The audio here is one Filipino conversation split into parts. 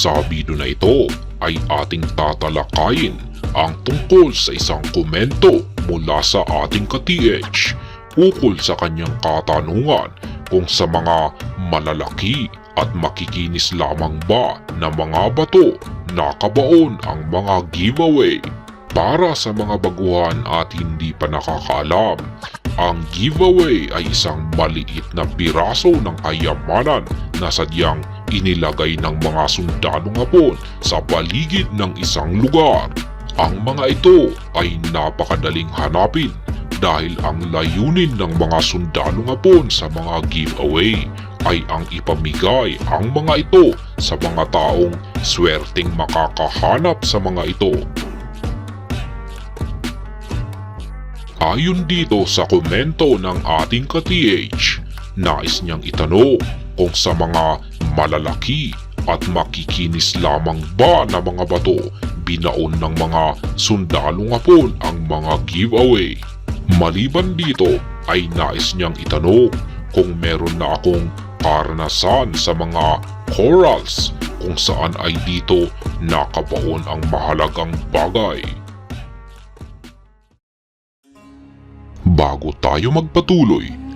Sa video na ito ay ating tatalakayin ang tungkol sa isang komento mula sa ating ka-TH ukol sa kanyang katanungan kung sa mga malalaki at makikinis lamang ba na mga bato nakabaon ang mga giveaway. Para sa mga baguhan at hindi pa nakakaalam, ang giveaway ay isang maliit na piraso ng kayamanan na sadyang inilagay ng mga sundalong hapon sa paligid ng isang lugar. Ang mga ito ay napakadaling hanapin dahil ang layunin ng mga sundalong hapon sa mga giveaway ay ang ipamigay ang mga ito sa mga taong swerteng makakahanap sa mga ito. Ayon dito sa komento ng ating ka-TH, nais niyang itanong kung sa mga malalaki at makikinis lamang ba na mga bato binaon ng mga sundalong hapon ang mga giveaway. Maliban dito ay nais niyang itanong kung meron na akong karanasan sa mga corals kung saan ay dito nakabaon ang mahalagang bagay. Bago tayo magpatuloy,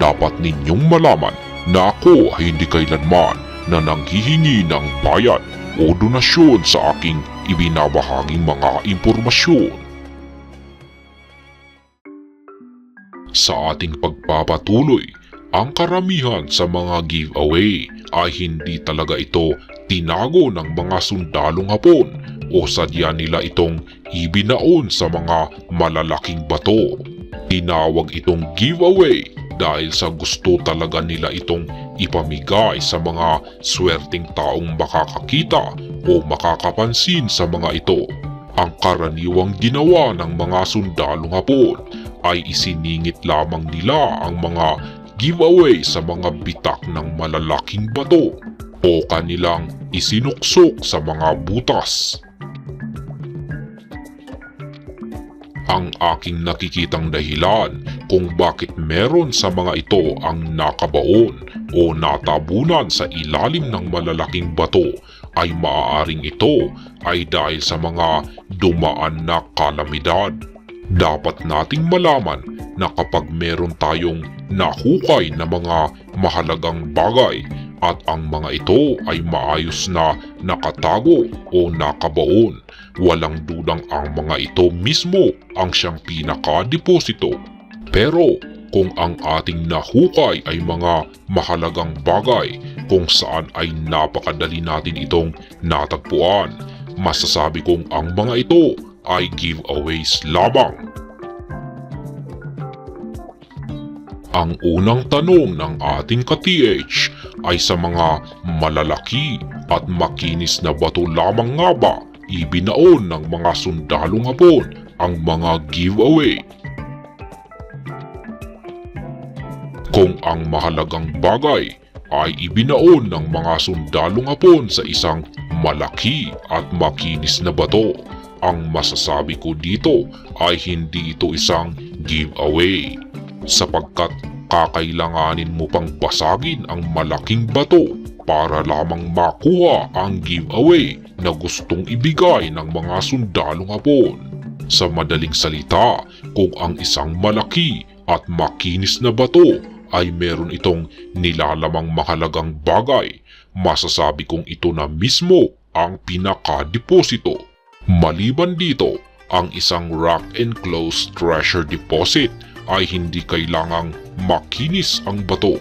dapat ninyong malaman na ako ay hindi kailanman na nanghihingi ng bayad o donasyon sa aking ibinabahaging mga impormasyon. Sa ating pagpapatuloy, ang karamihan sa mga giveaway ay hindi talaga ito tinago ng mga sundalong hapon o sadya nila itong ibinaon sa mga malalaking bato. Tinawag itong giveaway dahil sa gusto talaga nila itong ipamigay sa mga swerteng taong makakakita o makakapansin sa mga ito. Ang karaniwang ginawa ng mga sundalong hapon ay isiningit lamang nila ang mga giveaway sa mga bitak ng malalaking bato o kanilang isinuksok sa mga butas. Ang aking nakikitang dahilan kung bakit meron sa mga ito ang nakabaon o natabunan sa ilalim ng malalaking bato ay maaaring ito ay dahil sa mga dumaan na kalamidad. Dapat nating malaman na kapag meron tayong nahukay na mga mahalagang bagay at ang mga ito ay maayos na nakatago o nakabaon, walang dudang ang mga ito mismo ang siyang pinaka-deposito. Pero kung ang ating nahukay ay mga mahalagang bagay kung saan ay napakadali natin itong natagpuan, masasabi kong ang mga ito ay giveaways lamang. Ang unang tanong ng ating ka-TH ay sa mga malalaki at makinis na bato lamang nga ba ibinaon ng mga sundalong hapon ang mga giveaway. Kung ang mahalagang bagay ay ibinaon ng mga sundalong hapon sa isang malaki at makinis na bato, ang masasabi ko dito ay hindi ito isang giveaway sapagkat kakailanganin mo pang basagin ang malaking bato para lamang makuha ang giveaway na gustong ibigay ng mga sundalong hapon. Sa madaling salita, kung ang isang malaki at makinis na bato ay meron itong nilalamang mahalagang bagay, masasabi kong ito na mismo ang pinaka-deposito. Maliban dito, ang isang rock enclosed treasure deposit ay hindi kailangang makinis ang bato.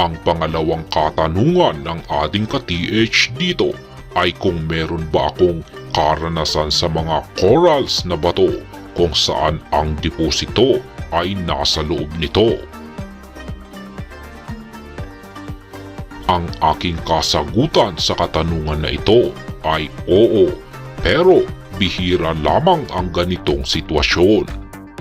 Ang pangalawang katanungan ng ating ka-TH dito ay kung meron ba akong karanasan sa mga corals na bato kung saan ang deposito ay nasa loob nito. Ang aking kasagutan sa katanungan na ito ay oo, pero bihira lamang ang ganitong sitwasyon.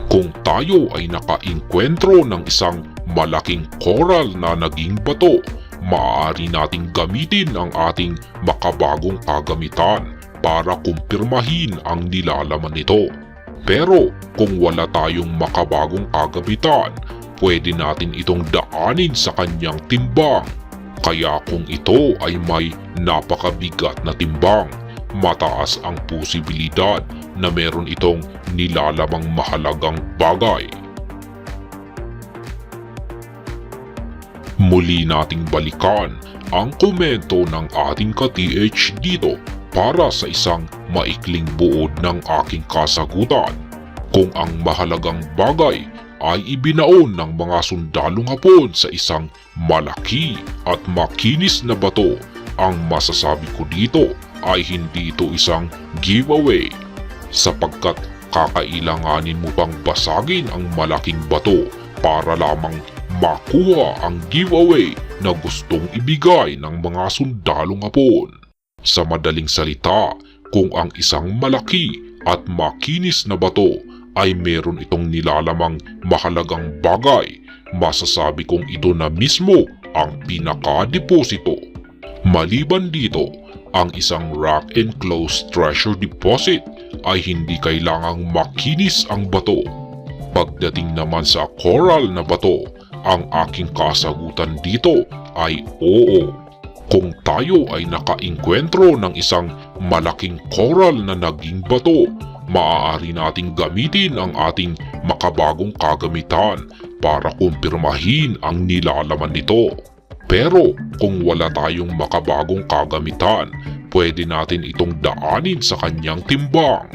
Kung tayo ay nakainkwentro ng isang malaking koral na naging bato, maaari nating gamitin ang ating makabagong kagamitan para kumpirmahin ang nilalaman nito. Pero kung wala tayong makabagong kagamitan, pwede natin itong daanin sa kanyang timbang. Kaya kung ito ay may napakabigat na timbang, mataas ang posibilidad na meron itong nilalamang mahalagang bagay. Muli nating balikan ang komento ng ating ka-TH dito para sa isang maikling buod ng aking kasagutan. Kung ang mahalagang bagay ay ibinaon ng mga sundalong hapon sa isang malaki at makinis na bato, ang masasabi ko dito ay hindi ito isang giveaway sapagkat kakailanganin mo pang basagin ang malaking bato para lamang makuha ang giveaway na gustong ibigay ng mga sundalong hapon. Sa madaling salita, kung ang isang malaki at makinis na bato ay meron itong nilalamang mahalagang bagay, masasabi kong ito na mismo ang pinaka-deposito. Maliban dito, ang isang rock enclosed treasure deposit ay hindi kailangang makinis ang bato. Pagdating naman sa coral na bato, ang aking kasagutan dito ay oo. Kung tayo ay nakainkwentro ng isang malaking coral na naging bato, maaari nating gamitin ang ating makabagong kagamitan para kumpirmahin ang nilalaman nito. Pero kung wala tayong makabagong kagamitan, pwede natin itong daanin sa kanyang timbang.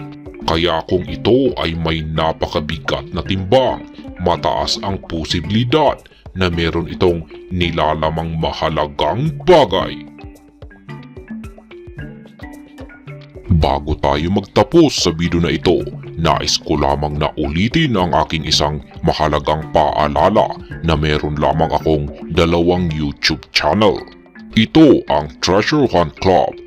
Kaya kung ito ay may napakabigat na timbang, mataas ang posibilidad na meron itong nilalamang mahalagang bagay. Bago tayo magtapos sa video na ito, nais ko lamang na ulitin ang aking isang mahalagang paalala na meron lamang akong dalawang YouTube channel. Ito ang Treasure Hunt Club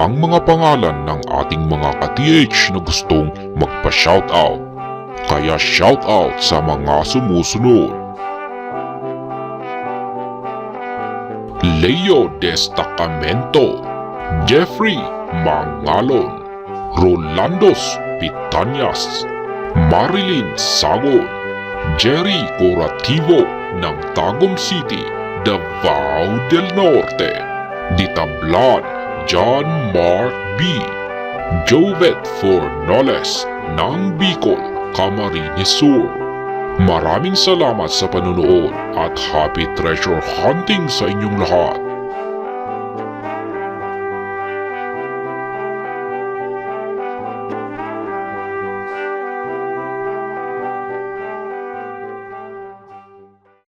ang mga pangalan ng ating mga ka-TH na gustong magpa-shoutout. Kaya shoutout sa mga sumusunod. Leo Destacamento Jeffrey Mangalon Rolandos Pitanyas Marilyn Sagon Jerry Corativo ng Tagum City, Davao del Norte Ditablan John Mark B. Jovet Fornoles ng Bicol, Camarines Sur. Maraming salamat sa panonood at happy treasure hunting sa inyong lahat.